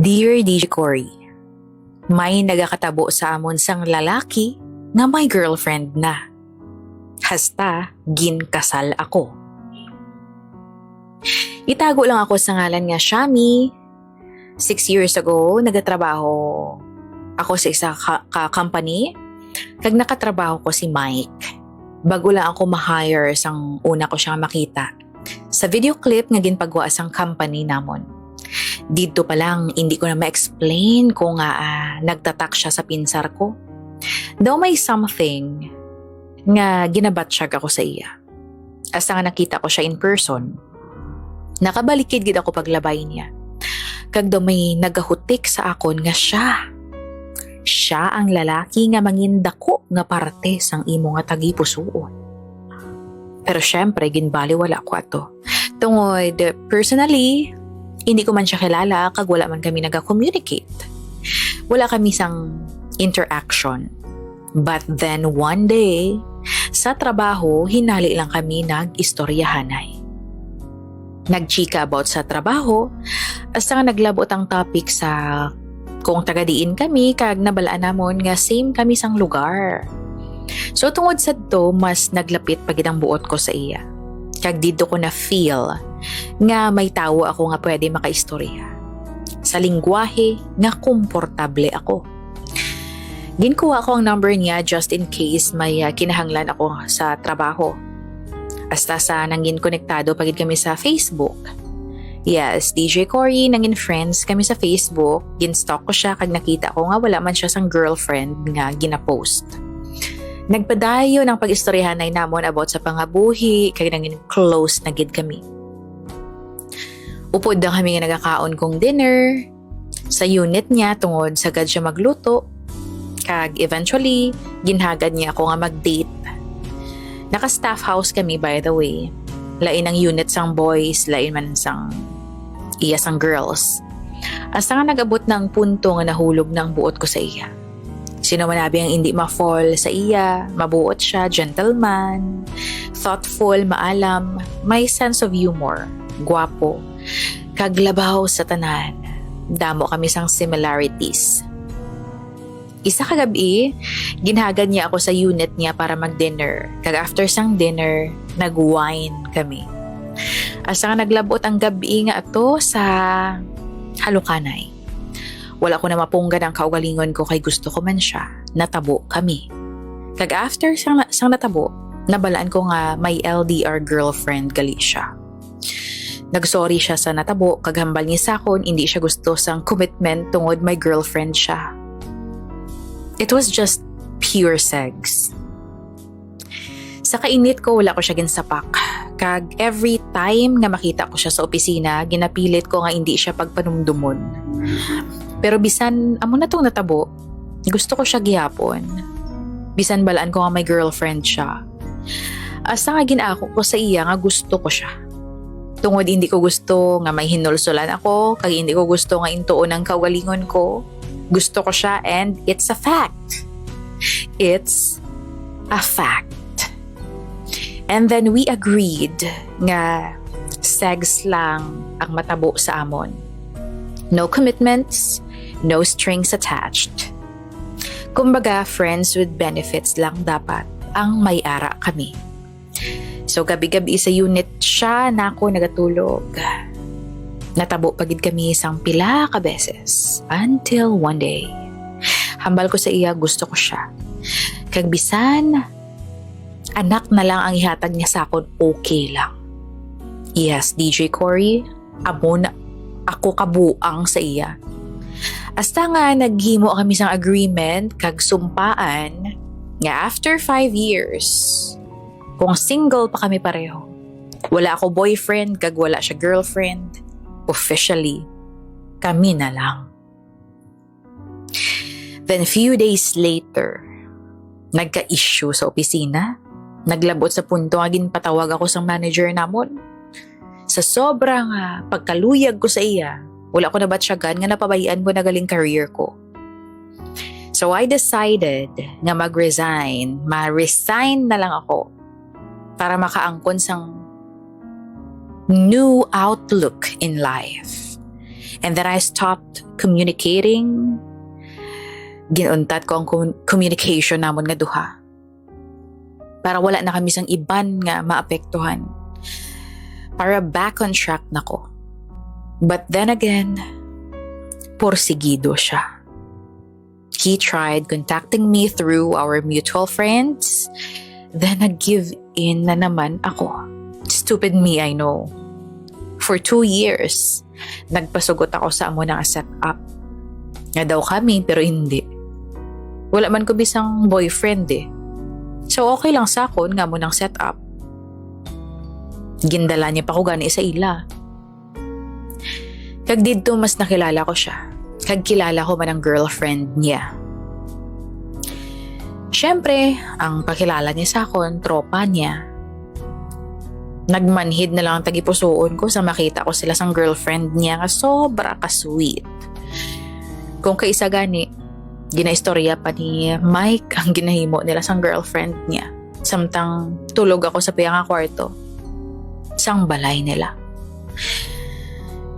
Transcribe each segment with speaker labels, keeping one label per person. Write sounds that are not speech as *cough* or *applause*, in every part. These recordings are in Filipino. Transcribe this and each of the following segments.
Speaker 1: Dear DJ Cory, may nagakatabo sa amon sang lalaki nga may girlfriend na. Hasta ginkasal ako. Itago lang ako sa ngalan nga Shami. Six years ago, nagatrabaho ako sa isa ka, ka company. Kag nakatrabaho ko si Mike. Bago lang ako ma-hire sang una ko siyang makita. Sa video clip nga ginpagawa sang company namon. Dito pa lang, hindi ko na ma-explain kung ah, nagtatak siya sa pinsar ko. Daw may something nga ginabatsyag ako sa iya. Asa nga nakita ko siya in person. Nakabalikid gid ako paglabay niya. Kag daw may nagahutik sa akon nga siya. Siya ang lalaki nga mangindako nga parte sang imo nga tagipusoon. Pero syempre, ginbaliwala ko ato. Tungod, personally, hindi ko man siya kilala kag wala man kami naga-communicate. Wala kami sang interaction. But then one day, sa trabaho, hinali lang kami nag-istoryahanay. Nagchika about sa trabaho, asa nga naglabot ang topic sa kung tagadiin kami kag nabalaan namon nga same kami sang lugar. So tungod sa to, mas naglapit pagid ang buot ko sa iya. Kag dito ko na feel nga may tawo ako nga pwede makaistorya. Sa lingwahe nga komportable ako. Ginkuha ko ang number niya just in case may uh, kinahanglan ako sa trabaho. Hasta sa nangin konektado pagid kami sa Facebook. Yes, DJ Cory, nangin friends kami sa Facebook. Ginstalk ko siya kag nakita ko nga wala man siya sang girlfriend nga ginapost. Nagpadayo ng pag-istoryahanay namon about sa pangabuhi kag nangin close na gid kami. Upod lang kami nga nagakaon kong dinner sa unit niya tungod sagad siya magluto kag eventually ginhagad niya ako nga mag-date. Naka-staff house kami by the way. Lain ang unit sang boys, lain man sang iya sang girls. Asa nga nagabot ng punto nga nahulog ng buot ko sa iya. Sino man abi ang hindi ma-fall sa iya, mabuot siya, gentleman, thoughtful, maalam, may sense of humor, guwapo, kaglabaw sa tanan. Damo kami sang similarities. Isa kagabi, ginhagad niya ako sa unit niya para mag-dinner. Kag after sang dinner, nag-wine kami. Asa nga naglabot ang gabi nga ato sa halukanay. Wala ko na mapunggan ang kaugalingon ko kay gusto ko man siya. Natabo kami. Kag after sang, sang natabo, nabalaan ko nga may LDR girlfriend gali siya. Nagsorry siya sa natabo, kag hambal niya sa akon, hindi siya gusto sang commitment tungod may girlfriend siya. It was just pure sex. Sa kainit ko, wala ko siya ginsapak. Kag every time nga makita ko siya sa opisina, ginapilit ko nga hindi siya pagpanumdumon. Pero bisan, amo na tong natabo, gusto ko siya gihapon. Bisan balaan ko nga may girlfriend siya. Asa nga ginako ko sa iya nga gusto ko siya. Tungod hindi ko gusto nga may hinulsulan ako, kag hindi ko gusto nga intuon ang kaugalingon ko, gusto ko siya and it's a fact. It's a fact. And then we agreed nga sex lang ang matabo sa amon. No commitments, no strings attached. Kumbaga, friends with benefits lang dapat ang may ara kami. So gabi-gabi sa unit siya na ako nagatulog. Natabo pagid kami isang pila ka beses. Until one day, hambal ko sa iya gusto ko siya. Kag bisan, anak na lang ang ihatag niya sa akon, okay lang. Yes, DJ Cory, amo na ako kabuang sa iya. Hasta nga naghimo kami sang agreement kag sumpaan nga after five years, kung single pa kami pareho, wala ako boyfriend kag wala siya girlfriend, officially, kami na lang. Then few days later, nagka-issue sa opisina. Naglabot sa punto nga ginpatawag ako sa manager namon. Sa sobrang ah, pagkaluyag ko sa iya, wala ko na batsyagan nga napabayaan ko na galing career ko. So I decided nga mag-resign, ma-resign na lang ako para makaangkon sang new outlook in life. And then I stopped communicating. Ginuntat ko ang com- communication namon nga duha. Para wala na kami sang iban nga maapektuhan. Para back on track na ko. But then again, porsigido siya. He tried contacting me through our mutual friends. Then nag-give in na naman ako. Stupid me, I know. For two years, nagpasugot ako sa amo na set-up. Nga daw kami, pero hindi. Wala man ko bisang boyfriend eh. So okay lang sa akon nga mo ng set-up. Gindala niya pa ko gani sa ila. Kag dito mas nakilala ko siya. Kag kilala ko man ang girlfriend niya. Siyempre, ang pakilala niya sa akon, tropa niya. Nagmanhid na lang ang tagipusoon ko sa makita ko sila sang girlfriend niya nga sobra ka-sweet. Kung kaisa gani, ginaistorya pa ni Mike ang ginahimo nila sang girlfriend niya. Samtang tulog ako sa piyang kwarto. Sang balay nila.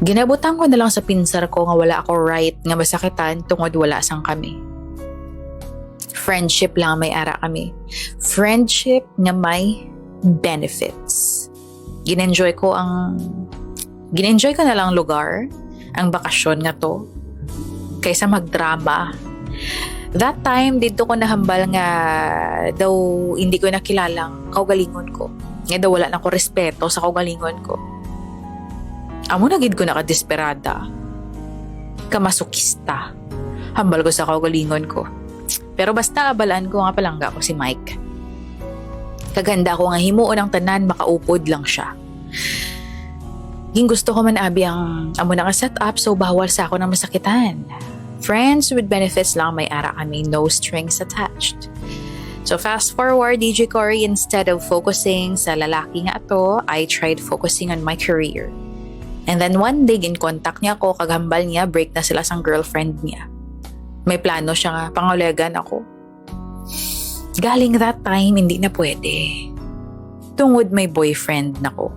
Speaker 1: Ginabutan ko na lang sa pinsar ko nga wala ako right nga masakitan tungod wala sang kami. Friendship lang may ara kami. Friendship nga may benefits. Ginenjoy ko ang ginenjoy ko na lang lugar, ang bakasyon nga to, kaysa magdrama. That time, dito ko nahambal nga daw hindi ko nakilalang kaugalingon ko. Nga daw wala na ko respeto sa kaugalingon ko. Amo na gid ko nakadesperada. Kamasukista. Hambal ko sa kaugalingon ko. Pero basta abalaan ko nga palangga ko si Mike. Kaganda ko nga himuon ang tanan makaupod lang siya. Ging gusto ko man abi ang amo na set up so bawal sa ako ng masakitan. Friends with benefits lang may ara kami, no strings attached. So fast forward, DJ Cory, instead of focusing sa lalaki nga ato, I tried focusing on my career. And then one day, in-contact niya ako, kaghambal niya, break na sila sang girlfriend niya. May plano siya nga, pangulegan ako. Galing that time, hindi na pwede. Tungod may boyfriend na ko.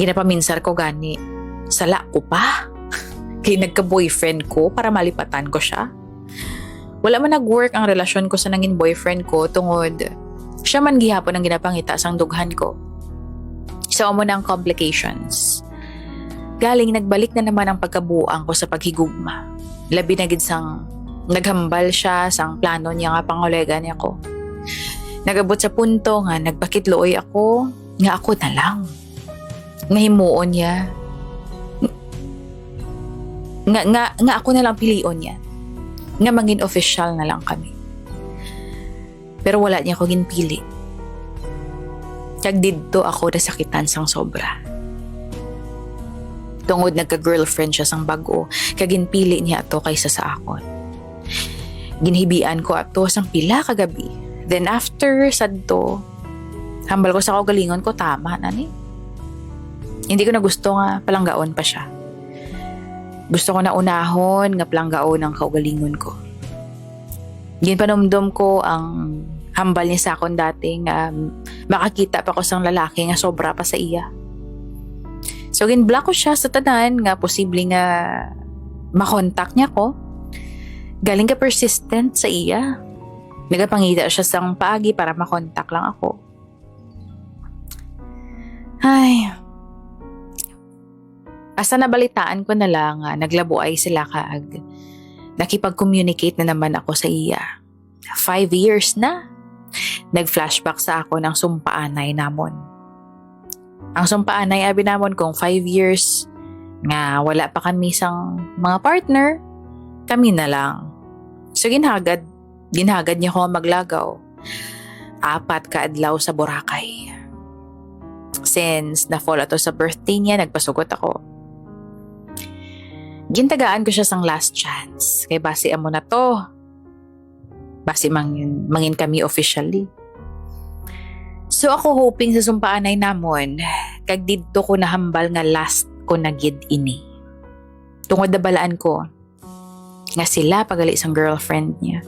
Speaker 1: Ginapaminsar ko gani, sala ko pa. *laughs* Kay nagka-boyfriend ko para malipatan ko siya. Wala man nag-work ang relasyon ko sa nangin boyfriend ko tungod siya man gihapon ang ginapangita sang dughan ko. So amo na ang complications. Galing nagbalik na naman ang pagkabuang ko sa paghigugma. Labi na gid sang naghambal siya sang plano niya nga pangolega niya ko. Nagabot sa punto nga nagbakitlooy ako nga ako na lang. Nahimuon niya. Nga, nga, nga ako na lang pilion niya. Nga mangin official na lang kami. Pero wala niya ako ginpili. Kag didto ako nasakitan sang sobra. Tungod nagka-girlfriend siya sang bago, kag ginpili niya ato kaysa sa akon. Ginhibian ko ato sang pila kagabi. Then after sadto, hambal ko sa kaugalingon ko tama na ni. Hindi ko na gusto nga palanggaon pa siya. Gusto ko na unahon nga palanggaon ang kaugalingon ko. Ginpanumdum ko ang hambal niya sa akon dati nga makakita pa ko sang lalaki nga sobra pa sa iya. So ginblock ko siya sa tanan nga posible nga makontak niya ko. Galing ka persistent sa iya. Nagapangita siya sang paagi para makontak lang ako. Ay. Asa nabalitaan ko na lang nga naglabo ay sila kaag. Nakipag-communicate na naman ako sa iya. Five years na. Nag-flashback sa ako ng sumpaanay namon. Ang sumpaanay abi namon kung five years nga wala pa kami sang mga partner, kami na lang. So ginhagad, ginhagad niya ko maglagaw. Apat ka adlaw sa Boracay. Since na-fall ato sa birthday niya, nagpasugot ako. Gintagaan ko siya sang last chance. Kay base amo na to. Base mangin, mangin kami officially. So ako hoping sa sumpaanay namon, kag didto ko nahambal nga last ko na gid ini. Tungod balaan ko, nga sila pagali sang girlfriend niya.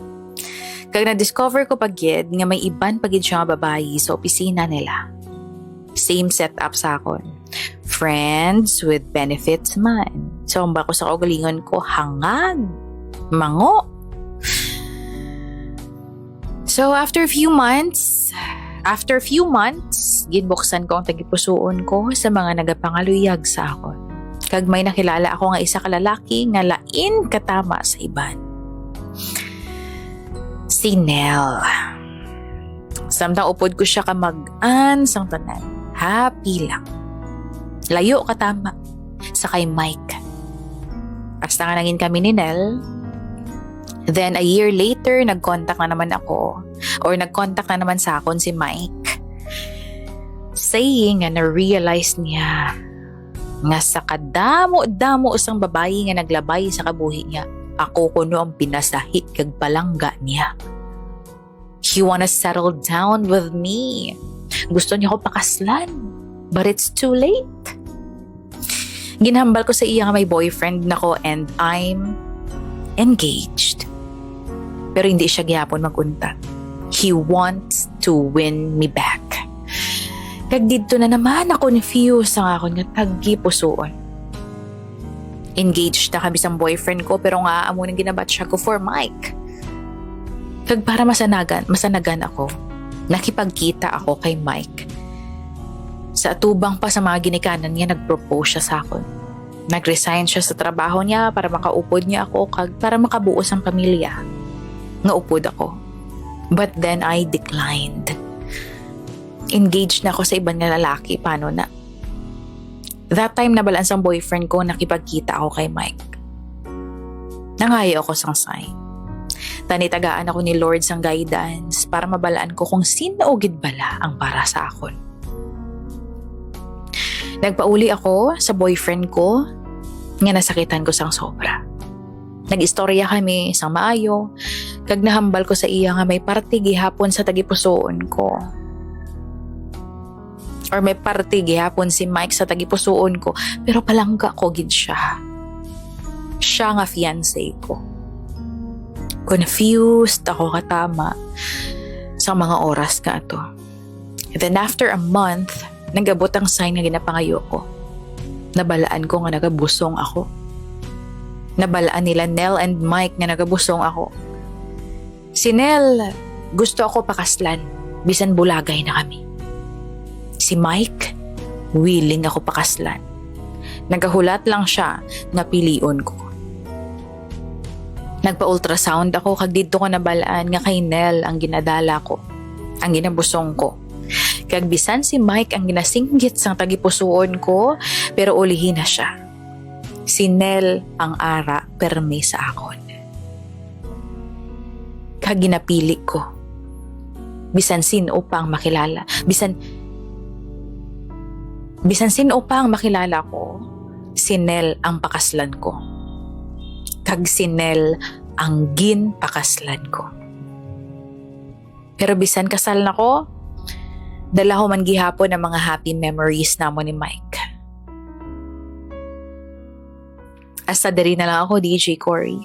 Speaker 1: Kag na-discover ko pagid nga may iban pagid siya nga babayi sa opisina nila. Same setup sa akon. Friends with benefits man. So, ang bako sa kaugalingon ko, hangag, mango. So, after a few months, after a few months, ginbuksan ko ang tagipusoon ko sa mga nagapangaluyag sa akon. Kag may nakilala ako nga isa ka lalaki nga lain katama sa iban. Si Nell. Samtang upod ko siya ka mag-an sang tanan. Happy lang. Layo katama. Sa kay Mike. Basta nga nangin kami ni Nell. Then a year later, nag-contact na naman ako. Or nag-contact na naman sa akon si Mike. Saying nga na-realize niya nga sa kadamo-damo usang babayi nga naglabay sa kabuhi niya, ako kuno ang pinasahit kag palangga niya. He wanna settle down with me. Gusto niya ko pakaslan. But it's too late. Ginhambal ko sa iya nga may boyfriend nako and I'm engaged. Pero hindi siya gyapon magunta. He wants to win me back. Kag dito na naman ako confused ang ako nga taggipusoon. Engaged na kami sa boyfriend ko pero nga amo nang ginabat siya ko for Mike. Kag para masanagan, masanagan ako, nakipagkita ako kay Mike. Sa atubang pa sa mga ginikanan niya, nag-propose siya sa akin. Nag-resign siya sa trabaho niya para makaupod niya ako kag para makabuos ang pamilya. Nga upod ako. But then I declined engaged na ako sa ibang nga lalaki. Paano na? That time na balance ang boyfriend ko, nakipagkita ako kay Mike. Nangayo ako sang sign. Tanitagaan ako ni Lord sang guidance para mabalaan ko kung sino o gid bala ang para sa akon. Nagpauli ako sa boyfriend ko nga nasakitan ko sang sobra. Nag-istorya kami sang maayo, kag nahambal ko sa iya nga may parte gihapon sa tagipusoon ko or may parte gihapon si Mike sa tagipusoon ko pero palangga ko gid siya. Siya nga fiancé ko. Confused ako katama sa mga oras ka to. Then after a month, nagabot ang sign nga ginapangayo ko. Nabalaan ko nga nagabusong ako. Nabalaan nila Nell and Mike nga nagabusong ako. Si Nell, gusto ako pakaslan, bisan bulagay na kami. Si Mike, willing ako pakaslan. Nagahulat lang siya nga pilion ko. Nagpa-ultrasound ako kag dito ko nabalaan nga kay Nell ang ginadala ko, ang ginabusong ko. Kag bisan si Mike ang ginasinggit sang tagipusuon ko, pero ulihin na siya. Si Nell ang ara permi sa akon. Kag ginapili ko. Bisan sino pang makilala, bisan Bisan sino pa ang makilala ko, si Nel ang pakaslan ko. Kag si Nel ang gin pakaslan ko. Pero bisan kasal na ko, dala ko man gihapon ang mga happy memories namo ni Mike. Diri na lang ako, DJ Cory.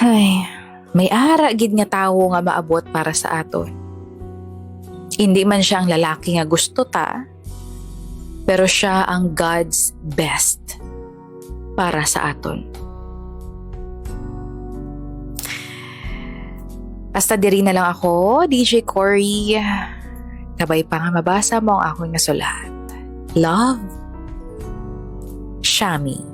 Speaker 1: Ay, may ara gid nga tawo nga maabot para sa aton. Hindi man siya ang lalaki nga gusto ta, pero siya ang God's best para sa aton. Basta diri na lang ako, DJ Cory. Kabay pa nga mabasa mo ang akong nasulat. Love, Shami.